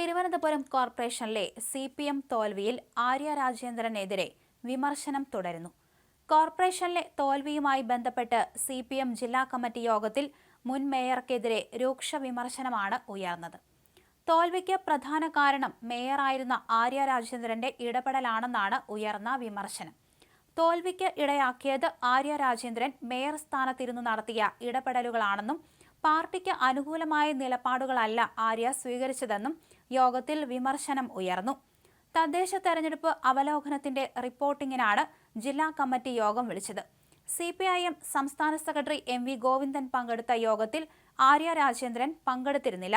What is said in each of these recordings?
തിരുവനന്തപുരം കോർപ്പറേഷനിലെ C P M തോൽവിയിൽ ആര്യ രാജേന്ദ്രനെതിരെ വിമർശനം തുടരുന്നു. കോർപ്പറേഷനിലെ തോൽവിയുമായി ബന്ധപ്പെട്ട് സി പി എം ജില്ലാ കമ്മിറ്റി യോഗത്തിൽ മുൻ മേയർക്കെതിരെ രൂക്ഷ വിമർശനമാണ് ഉയർന്നത്. തോൽവിക്ക് പ്രധാന കാരണം മേയറായിരുന്ന ആര്യ രാജേന്ദ്രന്റെ ഇടപെടലാണെന്നാണ് ഉയർന്ന വിമർശനം. തോൽവിക്ക് ഇടയാക്കിയത് ആര്യ രാജേന്ദ്രൻ മേയർ സ്ഥാനത്തിരുന്നു നടത്തിയ ഇടപെടലുകളാണെന്നും പാർട്ടിക്ക് അനുകൂലമായ നിലപാടുകളല്ല ആര്യ സ്വീകരിച്ചതെന്നും യോഗത്തിൽ വിമർശനം ഉയർന്നു. തദ്ദേശ തെരഞ്ഞെടുപ്പ് അവലോകനത്തിന്റെ റിപ്പോർട്ടിങ്ങിനാണ് ജില്ലാ കമ്മിറ്റി യോഗം വിളിച്ചത്. സി പി ഐ എം സംസ്ഥാന സെക്രട്ടറി എം വി ഗോവിന്ദൻ പങ്കെടുത്ത യോഗത്തിൽ ആര്യ രാജേന്ദ്രൻ പങ്കെടുത്തിരുന്നില്ല.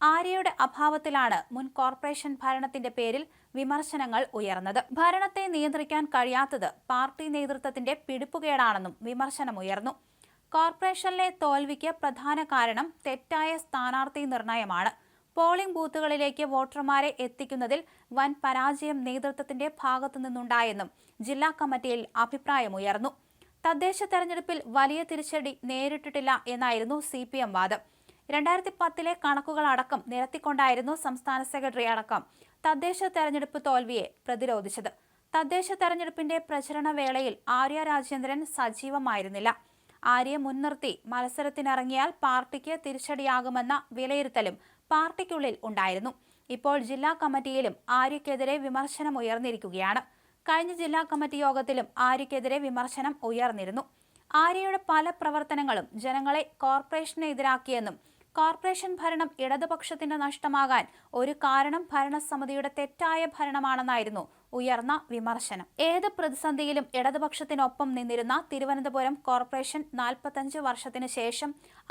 ആര്യയുടെ അഭാവത്തിലാണ് മുൻ കോർപ്പറേഷൻ ഭരണത്തിന്റെ പേരിൽ വിമർശനങ്ങൾ ഉയർന്നത്. ഭരണത്തെ നിയന്ത്രിക്കാൻ കഴിയാത്തത് പാർട്ടി നേതൃത്വത്തിന്റെ പിടിപ്പുകേടാണെന്നും വിമർശനമുയർന്നു കോർപ്പറേഷനിലെ തോൽവിക്ക് പ്രധാന കാരണം തെറ്റായ സ്ഥാനാർത്ഥി നിർണയമാണ്. പോളിംഗ് ബൂത്തുകളിലേക്ക് വോട്ടർമാരെ എത്തിക്കുന്നതിൽ വൻ പരാജയം നേതൃത്വത്തിന്റെ ഭാഗത്തുനിന്നുണ്ടായെന്നും ജില്ലാ കമ്മിറ്റിയിൽ അഭിപ്രായമുയർന്നു. തദ്ദേശ തെരഞ്ഞെടുപ്പിൽ വലിയ തിരിച്ചടി നേരിട്ടിട്ടില്ല എന്നായിരുന്നു സി പി എം വാദം. രണ്ടായിരത്തി പത്തിലെ കണക്കുകളടക്കം നിരത്തിക്കൊണ്ടായിരുന്നു സംസ്ഥാന സെക്രട്ടറി അടക്കം തദ്ദേശ തെരഞ്ഞെടുപ്പ് തോൽവിയെ പ്രതിരോധിച്ചത്. തദ്ദേശ തെരഞ്ഞെടുപ്പിന്റെ പ്രചരണ വേളയിൽ ആര്യ രാജേന്ദ്രൻ സജീവമായിരുന്നില്ല. ആര്യയെ മുൻനിർത്തി മത്സരത്തിനിറങ്ങിയാൽ പാർട്ടിക്ക് തിരിച്ചടിയാകുമെന്ന വിലയിരുത്തലും പാർട്ടിക്കുള്ളിൽ ഉണ്ടായിരുന്നു. ഇപ്പോൾ ജില്ലാ കമ്മിറ്റിയിലും ആര്യക്കെതിരെ വിമർശനം ഉയർന്നിരിക്കുകയാണ്. കഴിഞ്ഞ ജില്ലാ കമ്മിറ്റി യോഗത്തിലും ആര്യക്കെതിരെ വിമർശനം ഉയർന്നിരുന്നു. ആര്യയുടെ പല പ്രവർത്തനങ്ങളും ജനങ്ങളെ കോർപ്പറേഷനെതിരാക്കിയെന്നും കോർപ്പറേഷൻ ഭരണം ഇടതുപക്ഷത്തിന്റെ നഷ്ടമാകാൻ ഒരു കാരണം ഭരണസമിതിയുടെ തെറ്റായ ഭരണമാണെന്നായിരുന്നു ഉയർന്ന വിമർശനം. ഏത് പ്രതിസന്ധിയിലും ഇടതുപക്ഷത്തിനൊപ്പം നിന്നിരുന്ന തിരുവനന്തപുരം കോർപ്പറേഷൻ നാൽപ്പത്തഞ്ച് വർഷത്തിന് ശേഷം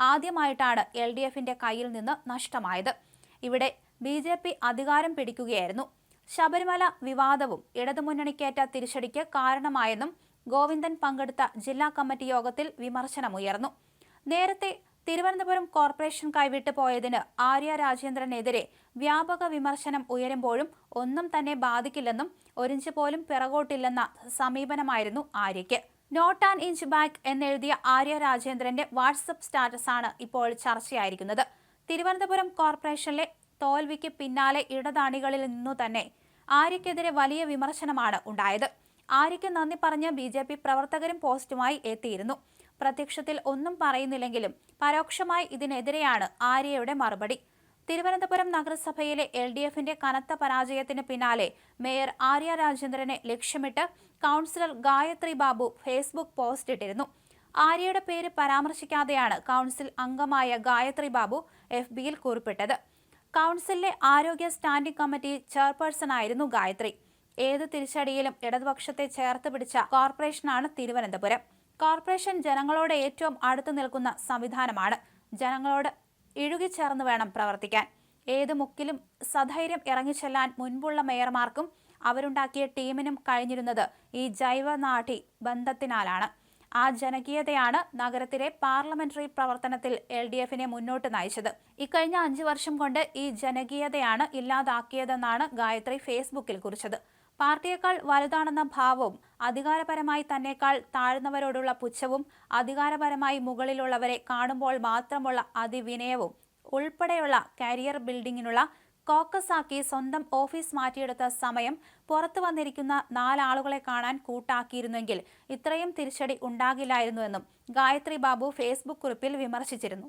ആദ്യമായിട്ടാണ് എൽ ഡി എഫിന്റെ കയ്യിൽ നിന്ന് നഷ്ടമായത്. ഇവിടെ ബി ജെ പി അധികാരം പിടിക്കുകയായിരുന്നു. ശബരിമല വിവാദവും ഇടതുമുന്നണിക്കേറ്റ തിരിച്ചടിക്ക് കാരണമായെന്നും ഗോവിന്ദൻ പങ്കെടുത്ത ജില്ലാ കമ്മിറ്റി യോഗത്തിൽ വിമർശനമുയർന്നു. നേരത്തെ തിരുവനന്തപുരം കോർപ്പറേഷൻ കൈവിട്ടു പോയതിന് ആര്യ രാജേന്ദ്രനെതിരെ വ്യാപക വിമർശനം ഉയരുമ്പോഴും ഒന്നും തന്നെ ബാധിക്കില്ലെന്നും ഒരിഞ്ച് പോലും പിറകോട്ടില്ലെന്ന സമീപനമായിരുന്നു ആര്യയ്ക്ക്. നോട്ട് ആൻഡ് ഇഞ്ച് ബാക്ക് എന്നെഴുതിയ ആര്യ രാജേന്ദ്രന്റെ വാട്സപ്പ് സ്റ്റാറ്റസാണ് ഇപ്പോൾ ചർച്ചയായിരിക്കുന്നത്. തിരുവനന്തപുരം കോർപ്പറേഷനിലെ തോൽവിക്ക് പിന്നാലെ ഇടതാണികളിൽ നിന്നു തന്നെ ആര്യക്കെതിരെ വലിയ വിമർശനമാണ് ഉണ്ടായത്. ആര്യയ്ക്ക് നന്ദി പറഞ്ഞ് ബി പ്രവർത്തകരും പോസ്റ്റുമായി എത്തിയിരുന്നു. പ്രത്യക്ഷത്തിൽ ഒന്നും പറയുന്നില്ലെങ്കിലും പരോക്ഷമായി ഇതിനെതിരെയാണ് ആര്യയുടെ മറുപടി. തിരുവനന്തപുരം നഗരസഭയിലെ എൽ ഡി എഫിന്റെ കനത്ത പരാജയത്തിന് പിന്നാലെ മേയർ ആര്യ രാജേന്ദ്രനെ ലക്ഷ്യമിട്ട് councillor Gayathri Babu Facebook post ഇട്ടിരുന്നു. ആര്യയുടെ പേര് പരാമർശിക്കാതെയാണ് കൗൺസിൽ അംഗമായ ഗായത്രി ബാബു എഫ് ബിയിൽ കുറിപ്പിട്ടത്. കൗൺസിലിലെ ആരോഗ്യ സ്റ്റാൻഡിംഗ് കമ്മിറ്റി ചെയർപേഴ്സൺ ആയിരുന്നു ഗായത്രി. ഏത് തിരിച്ചടിയിലും ഇടതുപക്ഷത്തെ ചേർത്ത് പിടിച്ച കോർപ്പറേഷനാണ് തിരുവനന്തപുരം. കോർപ്പറേഷൻ ജനങ്ങളോട് ഏറ്റവും അടുത്തു നിൽക്കുന്ന സംവിധാനമാണ്. ജനങ്ങളോട് ഇഴുകിച്ചേർന്ന് വേണം പ്രവർത്തിക്കാൻ. ഏത് മുക്കിലും സധൈര്യം ഇറങ്ങിച്ചെല്ലാൻ മുൻപുള്ള മേയർമാർക്കും അവരുണ്ടാക്കിയ ടീമിനും കഴിഞ്ഞിരുന്നത് ഈ ജൈവനാഠി ബന്ധത്തിനാലാണ്. ആ ജനകീയതയാണ് നഗരത്തിലെ പാർലമെന്ററി പ്രവർത്തനത്തിൽ എൽ ഡി എഫിനെ മുന്നോട്ട് നയിച്ചത്. ഇക്കഴിഞ്ഞ അഞ്ചു വർഷം കൊണ്ട് ഈ ജനകീയതയാണ് ഇല്ലാതാക്കിയതെന്നാണ് ഗായത്രി ഫേസ്ബുക്കിൽ കുറിച്ചത്. പാർട്ടിയേക്കാൾ വലുതാണെന്ന ഭാവവും അധികാരപരമായി തന്നെക്കാൾ താഴ്ന്നവരോടുള്ള പുച്ഛവും അധികാരപരമായി മുകളിലുള്ളവരെ കാണുമ്പോൾ മാത്രമുള്ള അതിവിനയവും ഉൾപ്പെടെയുള്ള കരിയർ ബിൽഡിങ്ങിനുള്ള കോക്കസാക്കി സ്വന്തം ഓഫീസ് മാറ്റിയെടുത്ത സമയം പുറത്തു വന്നിരിക്കുന്ന നാലാളുകളെ കാണാൻ കൂട്ടാക്കിയിരുന്നെങ്കിൽ ഇത്രയും തിരിച്ചടി ഉണ്ടാകില്ലായിരുന്നുവെന്നും ഗായത്രി ബാബു ഫേസ്ബുക്ക് കുറിപ്പിൽ വിമർശിച്ചിരുന്നു.